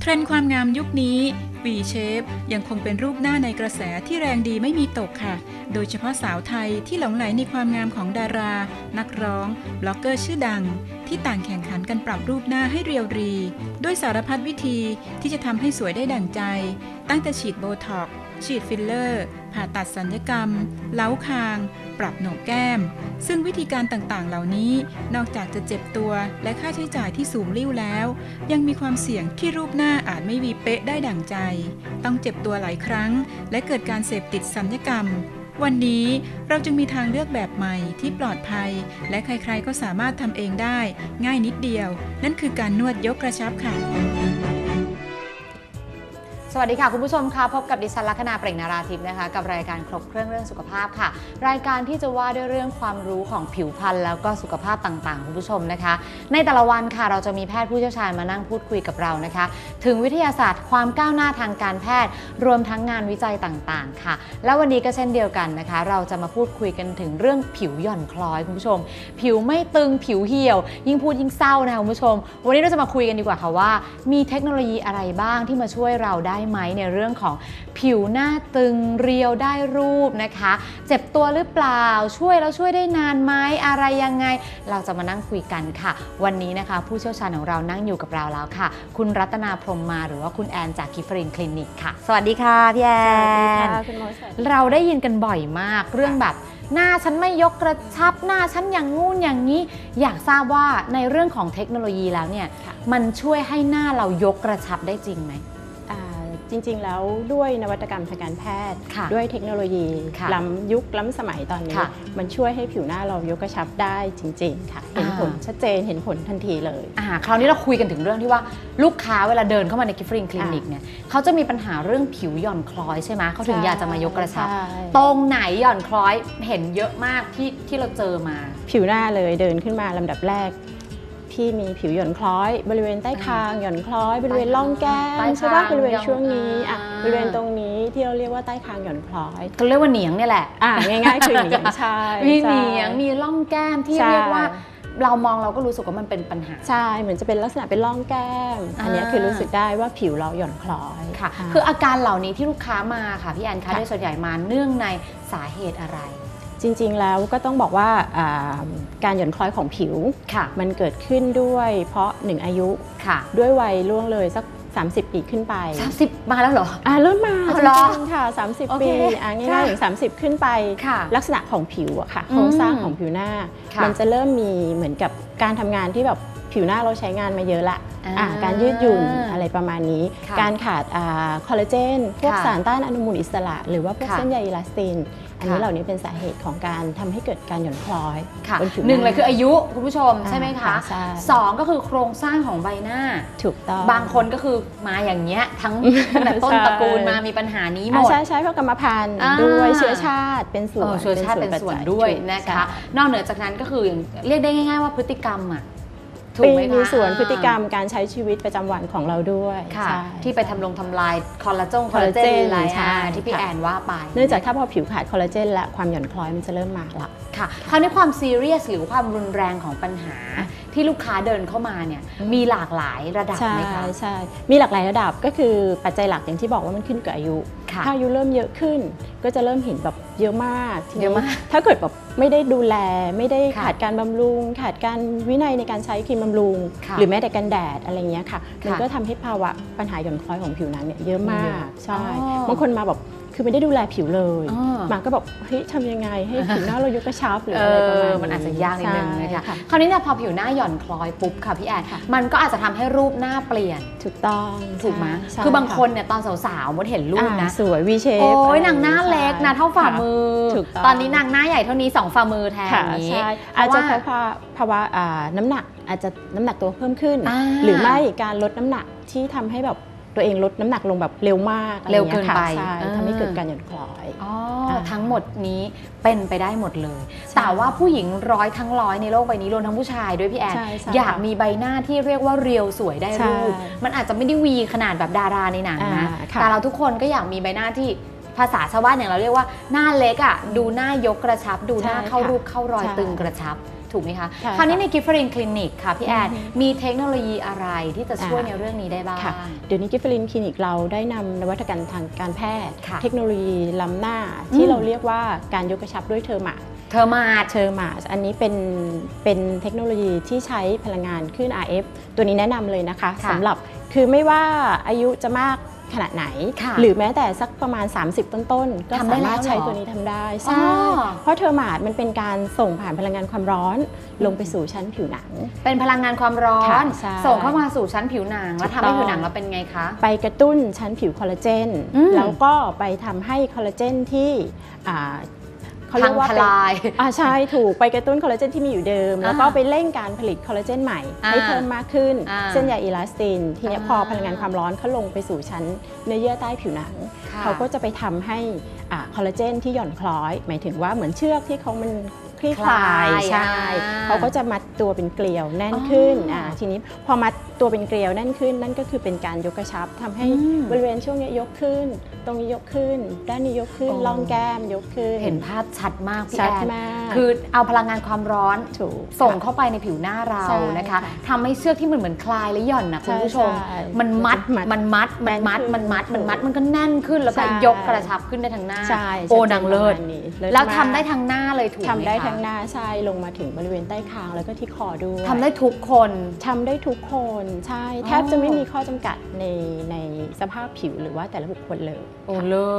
เทรนด์ความงามยุคนี้ V shape ยังคงเป็นรูปหน้าในกระแสที่แรงดีไม่มีตกค่ะ โดยเฉพาะสาวไทยที่หลงไหลในความงามของดารา นักร้อง บล็อกเกอร์ชื่อดัง ที่ต่างแข่งขันกันปรับรูปหน้าให้เรียวรี ด้วยสารพัดวิธีที่จะทำให้สวยได้ดั่งใจ ตั้งแต่ฉีดโบท็อกฉีดฟิลเลอร์ ผ่าตัดสัญญกรรม เล้าคาง ปรับโหนกแก้ม ซึ่งวิธีการต่างๆ เหล่านี้นอกจากจะเจ็บตัวและค่าใช้จ่ายที่สูงริ่วแล้ว ยังมีความเสี่ยงที่รูปหน้าอาจไม่วีเป๊ะได้ดั่งใจ ต้องเจ็บตัวหลายครั้ง และเกิดการเสพติดสัญญกรรม วันนี้เราจึงมีทางเลือกแบบใหม่ที่ปลอดภัย และใครๆก็สามารถทำเองได้ ง่ายนิดเดียว นั่นคือการนวดยกกระชับค่ะ สวัสดีค่ะคุณผู้ชมค่ะพบกับดิฉันลัคนาเปล่งนาราทิพย์นะคะ กับรายการครบเครื่องเรื่องสุขภาพค่ะ รายการที่จะว่าด้วยเรื่องความรู้ของผิวพรรณแล้วก็สุขภาพต่างๆ คุณผู้ชมนะคะ ในแต่ละวันค่ะเราจะมีแพทย์ผู้เชี่ยวชาญมานั่งพูดคุยกับเรานะคะ ถึงวิทยาศาสตร์ความก้าวหน้าทางการแพทย์ รวมทั้งงานวิจัยต่างๆ ค่ะ และวันนี้ก็เช่นเดียวกันนะคะ เราจะมาพูดคุยกันถึงเรื่องผิวหย่อนคล้อยคุณผู้ชม ผิวไม่ตึงผิวเหี่ยว ยิ่งพูดยิ่งเศร้านะคะคุณผู้ชม วันนี้เราจะมาคุยกันดีกว่าค่ะว่า มีเทคโนโลยีอะไรบ้างที่มาช่วยเราได้ไหมในเรื่องของผิวหน้าตึงเรียวได้รูปนะคะ เจ็บตัวหรือเปล่าช่วยแล้วช่วยได้นานไหมอะไรยังไง เราจะมานั่งคุยกันค่ะ วันนี้นะคะ ผู้เชี่ยวชาญของเรานั่งอยู่กับเราแล้วค่ะ คุณรัตนาพรหมมาหรือว่าคุณแอนจากกิฟฟรินคลินิกค่ะ สวัสดีค่ะพี่แอนคุณหมอสวัสดีเราได้ยินกันบ่อยมากเรื่องแบบหน้าฉันไม่ยกกระชับหน้าฉันอย่างงู้นอย่างนี้ อยากทราบว่าในเรื่องของเทคโนโลยีแล้วเนี่ยค่ะมันช่วยให้หน้าเรายกกระชับได้จริงไหมอ่า จริงๆ แล้วด้วยนวัตกรรมทางการแพทย์ ค่ะด้วยเทคโนโลยีค่ะล้ำยุคล้ำสมัยตอนนี้ ค่ะ มันช่วยให้ผิวหน้าเรายกกระชับได้จริง ๆ ค่ะ เห็นอ่าผลชัดเจนเห็นผลทันทีเลย อ่าคราวนี้เราคุยกันถึงเรื่องที่ว่าลูกค้าเวลาเดินเข้ามาในกิฟฟริงคลินิกเนี่ยเขาจะมีปัญหาเรื่องผิวหย่อนคล้อยใช่ไหมเขาถึงใช่อยากจะมายกกระชับ ใช่ตรงไหนหย่อนคล้อยเห็นเยอะมากที่ที่เราเจอมา ผิวหน้าเลยเดินขึ้นมาลำดับแรก พี่มีผิวหย่อนคล้อย บริเวณใต้คางหย่อนคล้อย บริเวณร่องแก้ใต้มคางใช่ปะบริเวณช่วงนี้หย่อนอะอ่า บริเวณตรงนี้ที่เราเรียกว่าใต้คางหย่อนคล้อยก็เรียกว่าเหนียงเนี่ยแหละ อะง่ายๆคืออย่างนี้ใช่มีใช่เหนียง มีร่องแก้มที่ใช่ เรียกว่า เรามองเราก็รู้สึกว่ามันเป็นปัญหา ใช่เหมือนจะเป็นลักษณะเป็นร่องแก้ม อันเนี้ยอ่า คือรู้สึกได้ว่าผิวเราหย่อนคล้อยค่ะาคืออาการเหล่านี้ที่ลูกค้ามาค่ะพี่แอนคะค่ะ โดยส่วนใหญ่มาเนื่องในสาเหตุอะไร จริงๆแล้วก็ต้องบอกว่าอ่าการหย่อนคล้อยของผิว ค่ะ มันเกิดขึ้นด้วยเพราะหนึ่งอายุ ค่ะด้วยวัยล่วงเลยสัก 30 ปีขึ้นไป30มาแล้วเหรอ อ่าเริ่มมาอ๋อจเหรอริงๆค่ะ30โอเคปีอ่าง่ายๆถึง30 ขึ้นไป ค่ะลักษณะของผิวอะค่ะอืมโครงสร้างของผิวหน้า ค่ะ มันจะเริ่มมีเหมือนกับการทำงานที่แบบผิวหน้าเราใช้งานมาเยอะละ อ่าอ่าการยืดหยุ่นอะไรประมาณนี้ ค่ะการขาดคอลลาเจน พวกค่ะสารต้านอนุมูลอิสระ หรือว่าพวกค่ะเส้นใยอิลาสติน อันนี้ค่ะ เหล่านี้เป็นสาเหตุของการทำให้เกิดการหย่อนคล้อยค่ะบนผิวหนึ่งาเลยคืออายุคุณผู้ชมใช่ไหมคะอ่าใช่สองก็คือโครงสร้างของใบหน้า ถูกต้อง บางคนก็คือมาอย่างเงี้ยทั้งตั้งแต่ต้นใช่ ตระกูลมามีปัญหานี้หมอ่าด ใช่ใช่เพราะกรรมพันธุ์อ่า ด้วยเชื้อชาติเป็นส่วเอนอเชื้อชาติเป็นส่วนด้วยปัจจันะคะ ใช่ นอกเหนือจากนั้นก็คืออย่างเรียกได้ง่าย ๆว่าพฤติกรรมอะ ถูกไหมมีคะส่วนพฤติกรรอ่มการใช้ชีวิตประจำวันของเราด้วยาค่ะใช่ที่ไปทำลงทำลายคอลลาจงคอลลาเจน collagen อะไรใช่อ่าที่พี่ค่ะแอนว่าไป เนื่องจากถ้าพอผิวขาดคอลลาเจนและความหย่อนคล้อยมันจะเริ่มมาละค่ะคราวนี้ความซีเรียสหรือความรุนแรงของปัญหา ที่ลูกค้าเดินเข้ามาเนี่ยมีหลากหลายระดับใช่ไหมคะ ใช่ มีหลากหลายระดับก็คือปัจจัยหลักอย่างที่บอกว่ามันขึ้นกับอายุ ค่ะถ้าอายุเริ่มเยอะขึ้น ก็จะเริ่มเห็นแบบเยอะมากทีนี้เยอะมากถ้าเกิดแบบไม่ได้ดูแล ไม่ได้ค่ะขาดการบำรุง ขาดการวินัยในการใช้ครีมบำรุง ค่ะหรือแม้แต่กันแดดอะไรเงี้ยค่ะ มันค่ะก็ทำให้ภาวะปัญหาหย่อนคล้อยของผิวหนังเนี่ยเยอะมาเยก อะใช่ อ๋อบางคนมาแบบ คือไม่ได้ดูแลผิวเลยอ๋อมาก็แบบเฮ้ยทำยังไงให้ผิวหน้าเรายกกระชับหรือเออะไรประมาณอนี้มันอาจจะยากนิดนึงนะคะใช่คราวนี้เนี่ยพอผิวหน้าหย่อนคล้อยปุ๊บค่ะพี่แอนค่ะมันก็อาจจะทำให้รูปหน้าเปลี่ยนถูกต้องถูกไหมใช่คือบางะคนเนี่ยตอนสาวๆมดเห็นรูปนะอ่าสวยวีเชฟโอ้ยนางหน้าเล็กนะเท่าฝ่ามือถูกต้องตอนนี้นางหน้าใหญ่เท่านี้สองฝ่ามือแทนค่ะนี้ใช่เพอาจราะจะว่าเพราะว่าภาวะอ่าน้ำหนักอาจจะน้ำหนักตัวเพิ่มขึ้นอ่าหรือไม่การลดน้ำหนักที่ทำให้แบบ ตัวเองลดน้ำหนักลงแบบเร็วมากอะไรเร็วงี้ยเกินค่ะไปใช่อ่าทำให้เกิดการหย่อนคล้อยอ๋ออ่าทั้งหมดนี้เป็นไปได้หมดเลยใช่แต่ว่าผู้หญิงร้อยทั้งร้อยในโลกใบนี้รวมทั้งผู้ชายด้วยพี่แอนใช่ใช่อยากมีใบหน้าที่เรียกว่าเรียวสวยได้รูปใช่มันอาจจะไม่ได้วีขนาดแบบดาราในหนังนะอ่าค่ะแต่เราทุกคนก็อยากมีใบหน้าที่ภาษาชาวบ้านอย่างเราเรียกว่าหน้าเล็กอะดูหน้ายกกระชับ ดูหน้าใช่เข้าค่ะรูปเข้ารอยใช่ตึงกระชับ ถูถูกไหมคะใช่คราวนี้ค่ะในกิฟฟรินคลินิกค่ะพี่แอนอือฮึมีเทคโนโลยีอะไรที่จะช่วยอ่าในเรื่องนี้ได้บ้างค่ะเดี๋ยวนี้กิฟฟลินคลินิกเราได้นำนวัตกรรมทางการแพทย์ค่ะเทคโนโลยีล้ำหน้าอืที่มเราเรียกว่าการยกกระชับด้วยเทอร์มาเธอมาดเทอร์มาอันนี้เป็นเป็นเทคโนโลยีที่ใช้พลังงานคลื่น RF ตัวนี้แนะนำเลยนะคะค่ะสำหรับคือไม่ว่าอายุจะมาก ขนาดไหนค่ะหรือแม้แต่สักประมาณ 30 ต้นๆ ก็ทำได้สามารถแล้วเหรอใช้ตัวนี้ทำได้อ๋ใช่อเพราะเทอร์มามันเป็นการส่งผ่านพลังงานความร้อนลงไปสู่ชั้นผิวหนัง เป็นพลังงานความร้อนค่ะใช่ส่งเข้ามาสู่ชั้นผิวหนัง แล้วถูกทำให้ต้องผิวหนังเราเป็นไงคะ ไปกระตุ้นชั้นผิวคอลลาเจนอืมแล้วก็ไปทำให้คอลลาเจนที่อ่า เขาเรีพัยงกว่าทเป็นลายอ่าใช่ถูกไปกระตุ้นคอลลาเจนที่มีอยู่เดิม แล้วก็อ่าไปเร่งการผลิตคอลลาเจนใหม่อ่าให้เพิ่มมากขึ้นอ่าเส้นใยอิลาสติน ทีเนี้ยอ่าพอพลังงานความร้อนเขาลงไปสู่ชั้นเนื้อเยื่อใต้ผิวหนังค่ะเขาก็จะไปทำให้อ่าคอลลาเจนที่หย่อนคล้อย หมายถึงว่าเหมือนเชือกที่เขามัน คลี่คลายคลายใช่อ่าเขาก็จะมัดตัวเป็นเกลียวแน่นขึ้นอ๋ออ่าทีนี้พอมัดตัวเป็นเกลียวแน่นขึ้น นั่นก็คือเป็นการยกกระชับทำให้อืมบริเวณช่วงเนี้ยยกขึ้น ตรงนี้ยกขึ้น ด้านนี้ยกขึ้นโอ้ล่องแก้มยกขึ้น เห็นภาพชัดมากพี่ชัแอดนมากคือเอาพลังงานความร้อนถูกส่งค่ะเข้าไปในผิวหน้าเราใช่นะคะค่ะทำให้เชือกที่มันเหมือนคลายและหย่อนนะคุณผู้ชมใช่มันมัดมัดมันมัดมันมัดแน่นขึ้นมันมัดมันมัดมันก็แน่นขึ้นแล้วก็ใช่ยกกระชับขึ้นได้ทั้งหน้าใช่โอ้ชัดจนางเลิศประมาณนี้เลิศแล้วมากทำได้ทั้งหน้าเลยถูกไหมทำได้คะทั้งหน้าใช่ลงมาถึงบริเวณใต้คางแล้วก็ที่คอด้วยทำได้ทุกคนทำได้ทุกคนใช่อ๋อแทบจะไม่มีข้อจำกัดในในสภาพผิวหรือว่าแต่ละบุคคลเลยโอ้ค่ะเลิ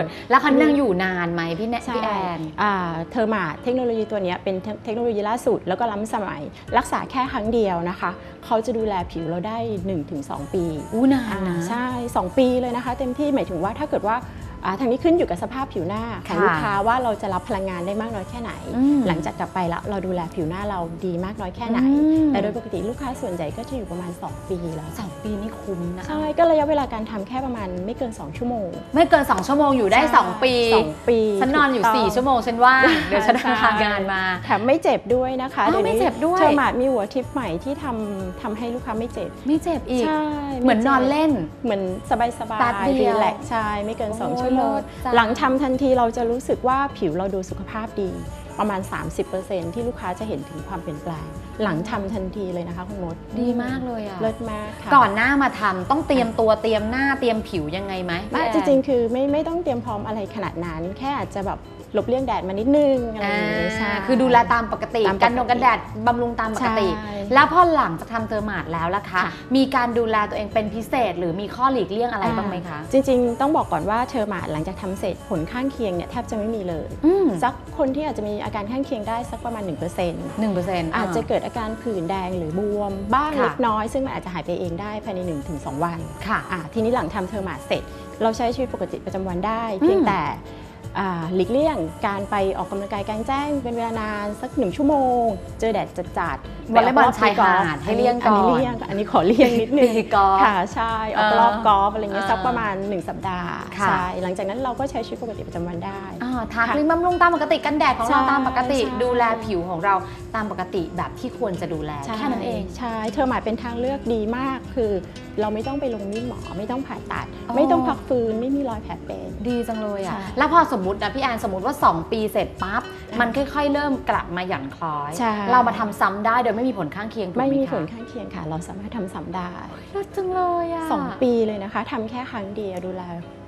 ศแล้วคันนั่งอยู่นานไหมพี่แนใช่พี่แอนอ่าเทอร์มาเทคโนโลยีตัวเนี้ยเป็นเทเทคโนโลยีล่าสุด แล้วก็ล้ำสมัยรักษาแค่ครั้งเดียวนะคะ เขาจะดูแลผิวเราได้ 1-2 ปีอู้นานอ่านะใช่ 2 ปีเลยนะคะ เต็มที่หมายถึงว่าถ้าเกิดว่าอ่า ทางนี้ขึ้นอยู่กับสภาพผิวหน้าของค่ะลูกค้าว่าเราจะรับพลังงานได้มากน้อยแค่ไหนอืมหลังจากกลับไปแล้วเราดูแลผิวหน้าเราดีมากน้อยแค่ไหนอืมแต่โดยปกติลูกค้าส่วนใหญ่ก็จะอยู่ประมาณ 2 ปีแล้วสองปีนี่คุ้มนะใช่ก็ระยะเวลาการทำแค่ประมาณไม่เกิน 2 ชั่วโมง ไม่เกิน 2 ชั่วโมงอยู่ได้ใช่2ปีสองปีฉันนอนอยู่ถูกต้ง4ชั่วโมงฉันว่างเดี๋ยวฉันใช่ทำงานมาแถมไม่เจ็บด้วยนะคะอ้าวดี๋ยวนี้ไม่เจ็บด้วยเทอร์มาดมีหัวทิปใหม่ที่ทำทำให้ลูกค้าไม่เจ็บ ไม่เจ็บอีกใช่เหมือนนอนเล่นเหมือนสบายสบาแป๊บยเดียวรีแลกซ์ใช่ไม่เกินโอ้2ชั่วโมงเลิศจังหลังทำทันทีเราจะรู้สึกว่าผิวเราดูสุขภาพดีประมาณ 30%ที่ลูกค้าจะเห็นถึงความเปลี่ยนแปลง หลังทำทันทีเลยนะคะคุณมดดีมากเลยอะเลิศมากค่ะก่อนหน้ามาทำต้องเตรียมตัวเตรียมหน้าเตรียมผิวยังไงไหมไม่พี่แอนจริงๆ คือไม่ไม่ต้องเตรียมพร้อมอะไรขนาดนั้น แค่อาจจะแบบหลบเลี่ยงแดดมานิดนึงอะไรออ่าย่างนี้ใช่คือดูแลตามปกติตามปกติกันดงกันแดดบำรุงตามปกติใช่ แล้วพอหลังจากทำเจอหมาดแล้วล่ะคะค่ะมีการดูแลตัวเองเป็นพิเศษ หรือมีข้อหลีกเลี่ยงอะไรบ้างไหมคะ จริงๆ ต้องบอกก่อนว่าเทอร์มาหลังจากทำเสร็จผลข้างเคียงเนี่ยแทบจะไม่มีเลยอืมสักคนที่อาจจะมีอาการข้างเคียงได้สักประมาณ1%หนึ่งเปอร์เซ็นต์อาจจะเกิดอาการผื่นแดงหรือบวม บ้างค่ะเล็กน้อย ซึ่งมันอาจจะหายไปเองได้ภายใน 1-2 วันค่ะอะทีนี้หลังทำเทอร์มาเสร็จ เราใช้ชีวิตปกติประจำวันได้ เพียงอืมแต่อ่า หลีกเลี่ยงการไปออกกำลังกายกลางแจ้ง เป็นเวลานานสักหนึ่งชั่วโมง เจอแดดจัดๆวอลเลย์บอลไปกรบชายหาดให้เลี่ยงก่อนอันนี้เลี่ยงอันนี้ขอเลี่ยงนิดนึงตีกอล์ฟค่ะใช่ออกรอบกอล์ฟอะไรเงี้ยอ่าสักประมาณ 1 สัปดาห์ค่ะใช่หลังจากนั้นเราก็ใช้ชีวิตปกติประจำวันได้อ่าทาค่ะครีมบำรุงตามปกติกันแดดของเราใช่ตามปกติใช่ดูแลผิวของเราตามปกติแบบที่ควรจะดูแลใช่แค่นั้นเองใช่เทอร์มาเป็นทางเลือกดีมากคือ เราไม่ต้องไปลงมีดหมอ ไม่ต้องผ่าตัดอ๋อไม่ต้องพักฟื้นไม่มีรอยแผลเป็น ดีจังเลยอะใช่แล้วพอสมมตินะพี่แอนสมมติว่า 2 ปีเสร็จปั๊บ มันค่อยๆเริ่มกลับมาหย่อนคล้อย ใช่ เรามาทำซ้ำได้โดยไม่มีผลข้างเคียงถูกไหมไม่มีคะผลข้างเคียงค่ะ เราสามารถทำซ้ำได้เลิศจังเลยอะ2ปีเลยนะคะทำแค่ครั้งเดียวดูแล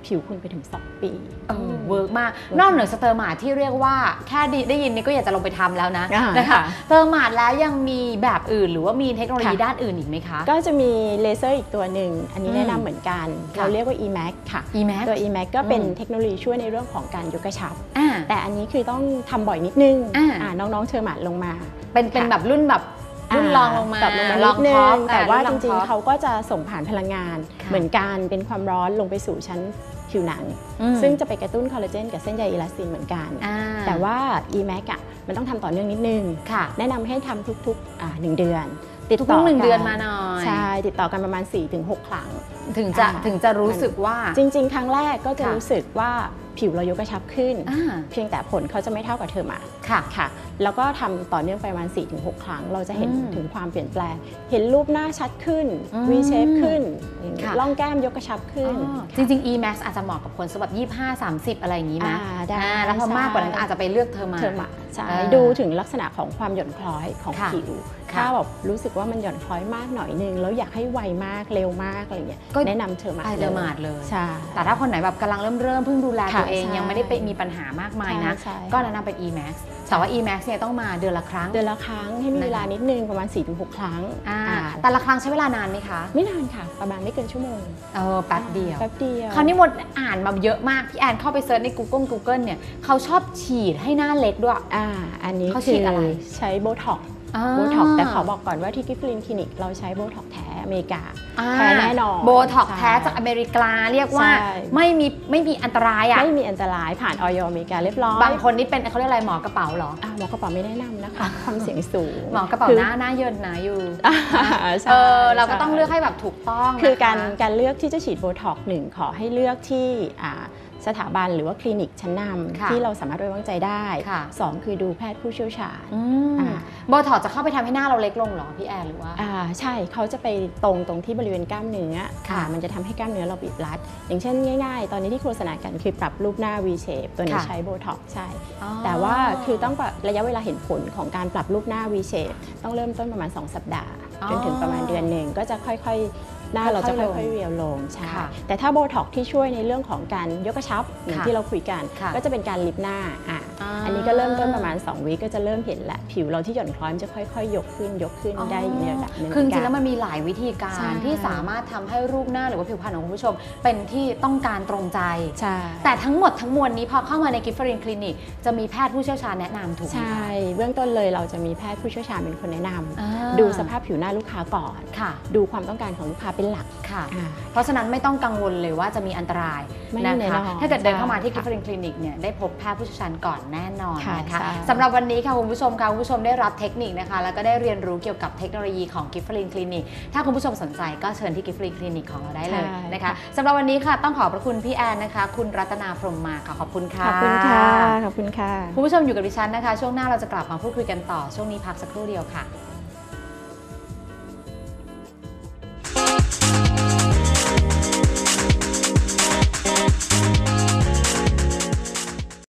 ผิวคุณไปถึง2ปี เออเวิร์กมาก นอกเหนือสเตอร์มาร์ทที่เรียกว่าแค่ได้ได้ยินนี่ก็อยากจะลงไปทำแล้วนะอ่านะคะค่ะเตอร์มาร์ทแล้วยังมีแบบอื่น หรือว่ามีเทคโนโลยีค่ะด้านอื่นอีกไหมคะ ก็จะมีเลเซอร์อีกตัวหนึ่ง อันนี้อืมแนะนำเหมือนกัน ค่ะ เราเรียกว่า EMAX ค่ะ e-max ตัว EMAX ก็เป็นอืมเทคโนโลยีช่วยในเรื่องของการยกกระชับ อ่า แต่อันนี้คือต้องทำบ่อยนิดนึงอ่า อ่าน้องๆเทอร์มาลงมา เป็นเป็นค่ะ แบบรุ่นแบบรุ่นรองลงมาแบบลงมาลนิองดนึท็อปงแต่ว่าอ่จริงลอๆท็อปเขาก็จะส่งผ่านพลังงาน ค่ะ เหมือนกันเป็นความร้อนลงไปสู่ชั้นผิวหนัง อืมซึ่งจะไปกระตุ้นคอลลาเจนกับเส้นใยอิลาสตินเหมือนกัน อ่าแต่ว่า EMAC อะมันต้องทำต่อเนื่องนิดนึง ค่ะแนะนำให้ทำทุกๆอ่าหนึ่งเดือน ติดทุต่อกๆหนึ่งกัเดือนมาหน่อยใช่ ติดต่อกันประมาณ 4-6 ครั้ง ถึงจะอ่า ถึงจะรู้สึกว่า จริง ๆ ครั้งแรกก็จะค่ะรู้สึกว่า ผิวเรายกกระชับขึ้นอ่าเพียงแต่ผลเขาจะไม่เท่ากับเทอร์มาค่ะค่ะ แล้วก็ทำต่อเนื่องไปประมาณ 4-6 ครั้ง เราจะเห็นอืมถึงความเปลี่ยนแปลง เห็นรูปหน้าชัดขึ้นอืม V shape ขึ้นอย่างนี้ค่ะร่องแก้มยกกระชับขึ้นอ๋อจริงๆ e-max อาจจะเหมาะกับคนสำหรับ 25 30 อะไรอย่างนี้ไหมอ่าได้อ่าแล้วพอใช่มากกว่านั้นก็อาจจะไปเลือกเธอมาเทอร์มา ใช่อ่าดูถึงลักษณะของความหย่อนคล้อยของค่ะผิวค่ะถ้าแบบรู้สึกว่ามันหย่อนคล้อยมากหน่อยนึง แล้วอยากให้ไวมากเร็วมากอะไรเงี้ยก็แนะนำเทอร์มาไอเดอร์มาดเลยใช่แต่ถ้าคนไหนแบบกำลังเริ่มเริ่มๆเพิ่งดูแลค่ะตัวเองใช่ยังไม่ได้ไปมีปัญหามากมายนะใช่ใช่ก็แนะนำเป็น e-max แต่ว่า e-max เนี่ยต้องมาเดือนละครั้ง เดือนละครั้งให้มีนะคะเวลานิดนึงประมาณ 4-6 ครั้งอ่าอ่าแต่ละครั้งใช้เวลานานไหมคะ ไม่นานค่ะ ประมาณไม่เกินชั่วโมงเออแป๊บเดียวแป๊บเดียวคราวนี้หมดอ่านมาเยอะมากพี่แอนเข้าไปเซิร์ชใน Google Google เนี่ยเขาชอบฉีดให้หน้าเล็กด้วยอ่าอันนี้เขาฉีดอะไรใช้โบท็อกอ่า โบท็อกแต่ขอบอกก่อนว่าที่กิฟลินคลินิกเราใช้โบท็อกแท้อเมริกาอ่าแท้แน่นอนโบท็อกใช่แท้จากอเมริกาเรียกว่าใช่ไม่มีไม่มีอันตรายอะไม่มีอันตรายผ่านออยอเมริกาเรียบร้อยบางคนนี่เป็นเขาเรียกอะไรหมอกระเป๋าเหรออะหมอกระเป๋าไม่แนะนำนะคะความเสี่ยงสูงหมอกระเป๋าคือหน้าหน้าเยินหนาอยู่อ่าใช่เออเราก็ใช่ต้องเลือกให้แบบถูกต้องนะคะคือการการเลือกที่จะฉีดโบท็อกซ์หนึ่งขอให้เลือกที่อ่า สถาบันหรือว่าคลินิกชั้นนค่ะำที่เราสามารถไว้วางใจได้ค่ะสองคือดูแพทย์ผู้เชี่ยวชาญอืมอ่าโบท็อกซ์จะเข้าไปทำให้หน้าเราเล็กลงเหรอพี่แอนหรือว่าอ่าใช่เขาจะไปตรงตรงที่บริเวณกล้ามเนื้อค่ะอ่ามันจะทำให้กล้ามเนื้อเราบีบรัด อย่างเช่นง่ายๆ ตอนนี้ที่โฆษณากันคือปรับรูปหน้า V shape ตัวนี้ค่ะใช้โบท็อกซ์ใช่อ๋อแต่ว่าคือต้องปรับระยะเวลาเห็นผลของการปรับรูปหน้า V shape ต้องเริ่มต้นประมาณ 2 สัปดาห์อ๋อจนถึงประมาณเดือนหนึ่งก็จะค่อยๆ หน้าเราจะค่ค่อยๆลงอยๆเรียวลงใช่ค่ะแต่ถ้าโบท็อกซ์ที่ช่วยในเรื่องของการยกกระชับเหมือนค่ะที่เราคุยกันค่ะก็จะเป็นการลิฟต์หน้าอะอ่าอันนี้ก็เริ่มต้นประมาณ 2วิก็จะเริ่มเห็นแหละผิวเราที่หย่อนคล้อยมันจะค่อยๆ ยกขึ้นยกขึ้นได้อยู่ในระดับหนึงคือจริงๆเหแล้วมือนกันมันมีหลายวิธีกาใช่รที่สามารถทำให้รูปหน้าหรือว่าผิวพรรณของคุณผู้ชม เป็นที่ต้องการตรงใจใช่แต่ทั้งหมดทั้งมวลนี้พอเข้ามาในกิฟฟรินคลินิกจะมีแพทย์ผู้เชี่ยวชาญแนะนำถูกไหมใช่เบื้องต้นเลยเราจะมีแพทย์ผู้เชี่ยวชาญเป็นคนแนะนำอ่าดูสภาพผิวหน้าลูกค้าก่อนค่ะดูความต้องการของลูกค้าเป็นหลักค่ะอ่าเพราะฉะนั้นไม่ต้องกังวลเลยว่าจะมีอันตรายไม่นะแน่คะนอนถ้าเกิดเดินเข้ามาที่ใช่กิฟฟรินคลินิกเนี่ยได้พบแพทย์ผู้เชี่ยวชาญก่อนแน่นอนค่ะนะคะใช่สำหรับวันนี้ค่ะคุณผู้ชมค่ะคุณผู้ชมได้รับเทคนิคนะคะ แล้วก็ได้เรียนรู้เกี่ยวกับเทคโนโลยีของกิฟฟรินคลินิกถ้าคุณผู้ชมสนใจก็เชิญที่กิฟฟรินคลินิกของเราได้เลยนะคะสำหรับวันนี้ค่ะต้องขอบพระคุณพี่แอนนะคะ คุณรัตนาพรหมมาค่ะขอบคุณค่ะขอบคุณค่ะขอบคุณค่ะคุณผู้ชมอยู่กับดิฉันนะคะ ช่วงหน้าเราจะกลับมาพูดคุยกันต่อช่วงนี้พักสักครู่เดียวค่ะ